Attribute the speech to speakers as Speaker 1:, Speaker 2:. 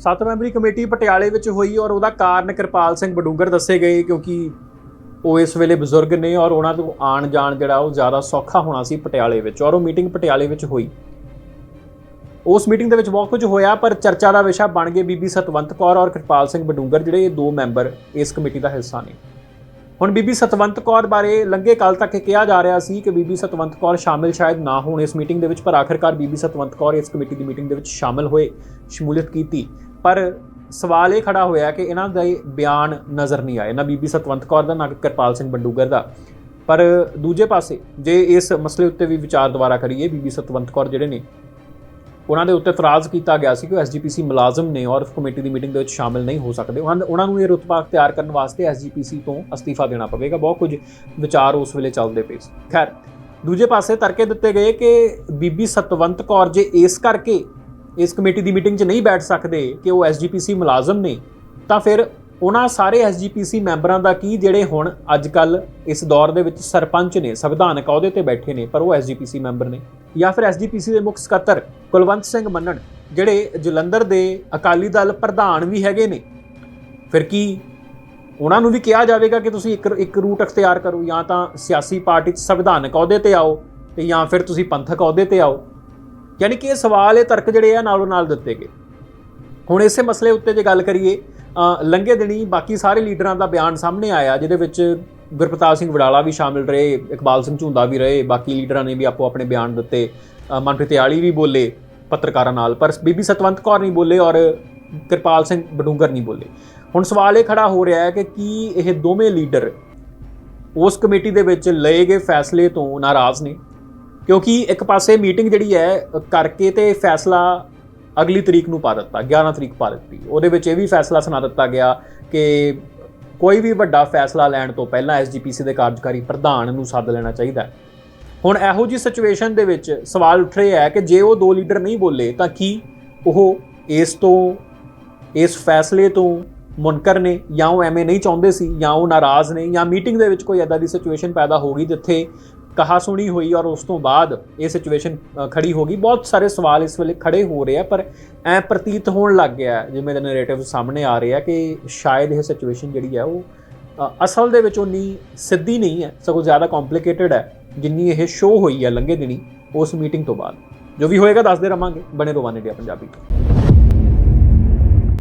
Speaker 1: ਸੱਤ memory committee ਪਟਿਆਲੇ ਵਿੱਚ ਹੋਈ ਔਰ ਉਹਦਾ ਕਾਰਨ ਕਿਰਪਾਲ ਸਿੰਘ ਬਡੂੰਗਰ ਦੱਸੇ ਗਏ ਕਿਉਂਕਿ ਉਹ ਇਸ ਵੇਲੇ ਬਜ਼ੁਰਗ ਨੇ ਔਰ ਉਹਨਾਂ ਤੋਂ ਆਣ ਜਾਣ ਜਿਹੜਾ ਉਹ ਜ਼ਿਆਦਾ ਸੌਖਾ ਹੋਣਾ ਸੀ ਪਟਿਆਲੇ ਵਿੱਚ ਔਰ ਉਹ ਮੀਟਿੰਗ ਪਟਿਆਲੇ ਵਿੱਚ ਹੋਈ। ਉਸ ਮੀਟਿੰਗ ਦੇ ਵਿੱਚ ਬਹੁਤ ਕੁਝ ਹੋਇਆ, ਪਰ ਚਰਚਾ ਦਾ ਵਿਸ਼ਾ ਬਣ ਗਏ ਬੀਬੀ ਸਤਵੰਤ ਕੌਰ ਔਰ ਕਿਰਪਾਲ ਸਿੰਘ ਬਡੂੰਗਰ, ਜਿਹੜੇ ਇਹ ਦੋ ਮੈਂਬਰ ਇਸ ਕਮੇਟੀ ਦਾ ਹਿੱਸਾ ਨੇ। ਹੁਣ ਬੀਬੀ ਸਤਵੰਤ ਕੌਰ ਬਾਰੇ ਲੰਘੇ ਕੱਲ ਤੱਕ ਇਹ ਕਿਹਾ ਜਾ ਰਿਹਾ ਸੀ ਕਿ ਬੀਬੀ ਸਤਵੰਤ ਕੌਰ ਸ਼ਾਮਿਲ ਸ਼ਾਇਦ ਨਾ ਹੋਣ ਇਸ ਮੀਟਿੰਗ ਦੇ ਵਿੱਚ, ਪਰ ਆਖਿਰਕਾਰ ਬੀਬੀ ਸਤਵੰਤ ਕੌਰ ਇਸ ਕਮੇਟੀ ਦੀ ਮੀਟਿੰਗ ਦੇ ਵਿੱਚ ਸ਼ਾਮਿਲ ਹੋਏ, ਸ਼ਮੂਲੀਅਤ ਕੀਤੀ। ਪਰ ਸਵਾਲ ਇਹ ਖੜਾ ਹੋਇਆ ਕਿ ਇਹਨਾਂ ਦੇ ਬਿਆਨ ਨਜ਼ਰ ਨਹੀਂ ਆਏ। ਨਾ ਬੀਬੀ ਸਤਵੰਤ ਕੌਰ ਦਾ, ਨਾ ਕਿਰਪਾਲ ਸਿੰਘ ਬੰਡੂਗਰ ਦਾ। ਪਰ ਦੂਜੇ ਪਾਸੇ ਜੇ ਇਸ ਮਸਲੇ ਉੱਤੇ ਵੀ ਵਿਚਾਰ ਦੁਬਾਰਾ ਕਰੀਏ, ਬੀਬੀ ਸਤਵੰਤ ਕੌਰ ਜਿਹੜੇ ਨੇ, ਉਹਨਾਂ ਦੇ ਉੱਤੇ ਇਤਰਾਜ਼ ਕੀਤਾ ਗਿਆ ਸੀ ਕਿ ਉਹ ਐਸਜੀਪੀਸੀ ਮੁਲਾਜ਼ਮ ਨੇ ਔਰ ਕਮੇਟੀ ਦੀ ਮੀਟਿੰਗ ਦੇ ਵਿੱਚ ਸ਼ਾਮਿਲ ਨਹੀਂ ਹੋ ਸਕਦੇ। ਉਹਨਾਂ ਉਹਨਾਂ ਨੂੰ ਇਹ ਰੁਤਬਾ ਅਖਤਿਆਰ ਕਰਨ ਵਾਸਤੇ ਐਸਜੀਪੀਸੀ ਤੋਂ ਅਸਤੀਫਾ ਦੇਣਾ ਪਵੇਗਾ। ਬਹੁਤ ਕੁਝ ਵਿਚਾਰ ਉਸ ਵੇਲੇ ਚੱਲਦੇ ਪਏ ਸੀ। ਖੈਰ, ਦੂਜੇ ਪਾਸੇ ਤਰਕੇ ਦਿੱਤੇ ਗਏ ਕਿ ਬੀਬੀ ਸਤਵੰਤ ਕੌਰ ਜੇ ਇਸ ਕਰਕੇ ਇਸ ਕਮੇਟੀ ਦੀ ਮੀਟਿੰਗ 'ਚ ਨਹੀਂ ਬੈਠ ਸਕਦੇ ਕਿ ਉਹ ਐਸਜੀਪੀਸੀ ਮੁਲਾਜ਼ਮ ਨੇ, ਤਾਂ ਫਿਰ ਉਹਨਾਂ ਸਾਰੇ ਐਸਜੀਪੀਸੀ ਮੈਂਬਰਾਂ ਦਾ ਕੀ, ਜਿਹੜੇ ਹੁਣ ਅੱਜ ਕੱਲ ਇਸ ਦੌਰ ਦੇ ਵਿੱਚ ਸਰਪੰਚ ਨੇ, ਸੰਵਿਧਾਨਕ ਅਹੁਦੇ ਤੇ ਬੈਠੇ ਨੇ, ਪਰ ਉਹ ਐਸਜੀਪੀਸੀ ਮੈਂਬਰ ਨੇ? ਜਾਂ ਫਿਰ ਐਸਜੀਪੀਸੀ ਦੇ ਮੁੱਖ ਸਕੱਤਰ ਕੁਲਵੰਤ ਸਿੰਘ ਮੰਨਣ, ਜਿਹੜੇ ਜਲੰਧਰ ਦੇ ਅਕਾਲੀ ਦਲ ਪ੍ਰਧਾਨ ਵੀ ਹੈਗੇ ਨੇ? ਫਿਰ ਕੀ ਉਹਨਾਂ ਨੂੰ ਵੀ ਕਿਹਾ ਜਾਵੇਗਾ ਕਿ ਤੁਸੀਂ ਇੱਕ ਇੱਕ ਰੂਟ ਅਖਤਿਆਰ ਕਰੋ, ਜਾਂ ਤਾਂ ਸਿਆਸੀ ਪਾਰਟੀ 'ਚ ਸੰਵਿਧਾਨਕ ਅਹੁਦੇ ਤੇ ਆਓ, ਤੇ ਜਾਂ ਫਿਰ ਤੁਸੀਂ ਪੰਥਕ ਅਹੁਦੇ ਤੇ ਆਓ? ਯਾਨੀ ਕਿ ਇਹ ਸਵਾਲ ਇਹ ਤਰਕ ਜਿਹੜੇ ਆ ਨਾਲੋਂ ਨਾਲ ਦਿੱਤੇ ਗਏ। ਹੁਣ ਇਸੇ ਮਸਲੇ ਉੱਤੇ ਜੇ ਗੱਲ ਕਰੀਏ ਅ, ਲੰਘੇ ਦਿਨੀ ਬਾਕੀ ਸਾਰੇ ਲੀਡਰਾਂ ਦਾ ਬਿਆਨ ਸਾਹਮਣੇ ਆਇਆ ਜਿਹਦੇ ਵਿੱਚ ਗੁਰਪ੍ਰਤਾਪ ਸਿੰਘ ਵਡਾਲਾ ਵੀ ਸ਼ਾਮਿਲ ਰਹੇ ਇਕਬਾਲ ਸਿੰਘ ਝੁੰਦਾ ਵੀ ਰਹੇ ਬਾਕੀ ਲੀਡਰਾਂ ਨੇ ਵੀ ਆਪੋ ਆਪਣੇ ਬਿਆਨ ਦਿੱਤੇ ਅ, ਮਨਪ੍ਰੀਤ ਆਲੀ ਵੀ ਬੋਲੇ ਪੱਤਰਕਾਰਾਂ ਨਾਲ ਪਰ ਬੀਬੀ ਸਤਵੰਤ ਕੌਰ ਨਹੀਂ ਬੋਲੇ ਔਰ ਕਿਰਪਾਲ ਸਿੰਘ ਬਡੂੰਗਰ ਨਹੀਂ ਬੋਲੇ। ਹੁਣ ਸਵਾਲ ਇਹ ਖੜਾ ਹੋ ਰਿਹਾ ਹੈ ਕਿ ਕੀ ਇਹ ਦੋਵੇਂ ਲੀਡਰ ਉਸ ਕਮੇਟੀ ਦੇ ਵਿੱਚ ਲਏ ਗਏ ਫੈਸਲੇ ਤੋਂ ਨਾਰਾਜ਼ ਨੇ? ਕਿਉਂਕਿ ਇੱਕ ਪਾਸੇ ਮੀਟਿੰਗ ਜਿਹੜੀ ਹੈ ਕਰਕੇ ਤੇ ਫੈਸਲਾ ਅਗਲੀ ਤਰੀਕ ਨੂੰ ਪਾ ਦਿੱਤਾ 11 ਤਰੀਕ ਪਾ ਦਿੱਤੀ। ਉਹਦੇ ਵਿੱਚ ਇਹ ਵੀ ਫੈਸਲਾ ਸੁਣਾ ਦਿੱਤਾ ਗਿਆ ਕਿ ਕੋਈ ਵੀ ਵੱਡਾ ਫੈਸਲਾ ਲੈਣ ਤੋਂ ਪਹਿਲਾਂ ਐਸਜੀਪੀਸੀ ਦੇ ਕਾਰਜਕਾਰੀ ਪ੍ਰਧਾਨ ਨੂੰ ਸੱਦ ਲੈਣਾ ਚਾਹੀਦਾ ਹੈ। ਹੁਣ ਇਹੋ ਜੀ ਸਿਚੁਏਸ਼ਨ ਦੇ ਵਿੱਚ ਸਵਾਲ ਉੱਠ ਰਿਹਾ ਹੈ ਕਿ ਜੇ ਉਹ ਦੋ ਲੀਡਰ ਨਹੀਂ ਬੋਲੇ, ਤਾਂ ਕੀ ਉਹ ਇਸ ਤੋਂ, ਇਸ ਫੈਸਲੇ ਤੋਂ ਮੁਨਕਰ ਨੇ ਜਾਂ ਉਹ ਐਵੇਂ ਨਹੀਂ ਚਾਹੁੰਦੇ ਸੀ ਜਾਂ ਉਹ ਨਾਰਾਜ਼ ਨੇ ਜਾਂ ਮੀਟਿੰਗ ਦੇ ਵਿੱਚ ਕੋਈ ਐਦਾਂ ਦੀ ਸਿਚੁਏਸ਼ਨ ਪੈਦਾ ਹੋ ਗਈ ਜਿੱਥੇ ਕਹਾ ਸੁਣੀ ਹੋਈ ਔਰ ਉਸ ਤੋਂ ਬਾਅਦ ਇਹ ਸਿਚੁਏਸ਼ਨ ਖੜੀ ਹੋ ਗਈ। ਬਹੁਤ ਸਾਰੇ ਸਵਾਲ ਇਸ ਵੇਲੇ ਖੜੇ ਹੋ ਰਹੇ ਆ, ਪਰ ਐ ਪ੍ਰਤੀਤ ਹੋਣ ਲੱਗ ਗਿਆ ਜਿਵੇਂ ਦੇ ਨੈਰੇਟਿਵ ਸਾਹਮਣੇ ਆ ਰਹੇ ਆ ਕਿ ਸ਼ਾਇਦ ਇਹ ਸਿਚੁਏਸ਼ਨ ਜਿਹੜੀ ਹੈ ਉਹ ਅਸਲ ਦੇ ਵਿੱਚ ਉਨੀ ਸਿੱਧੀ ਨਹੀਂ ਹੈ, ਸਗੋਂ ਜ਼ਿਆਦਾ ਕੰਪਲਿਕੇਟਡ ਹੈ, ਜਿੰਨੀ ਇਹ ਸ਼ੋਅ ਹੋਈ ਹੈ ਲੰਘੇ ਦਿਨੀ ਉਸ ਮੀਟਿੰਗ ਤੋਂ ਬਾਅਦ। ਜੋ ਵੀ ਹੋਏਗਾ, ਦੱਸਦੇ ਰਵਾਂਗੇ। ਬਣੇ ਰਵਾਨੇ ਇੰਡੀਆ ਪੰਜਾਬੀ।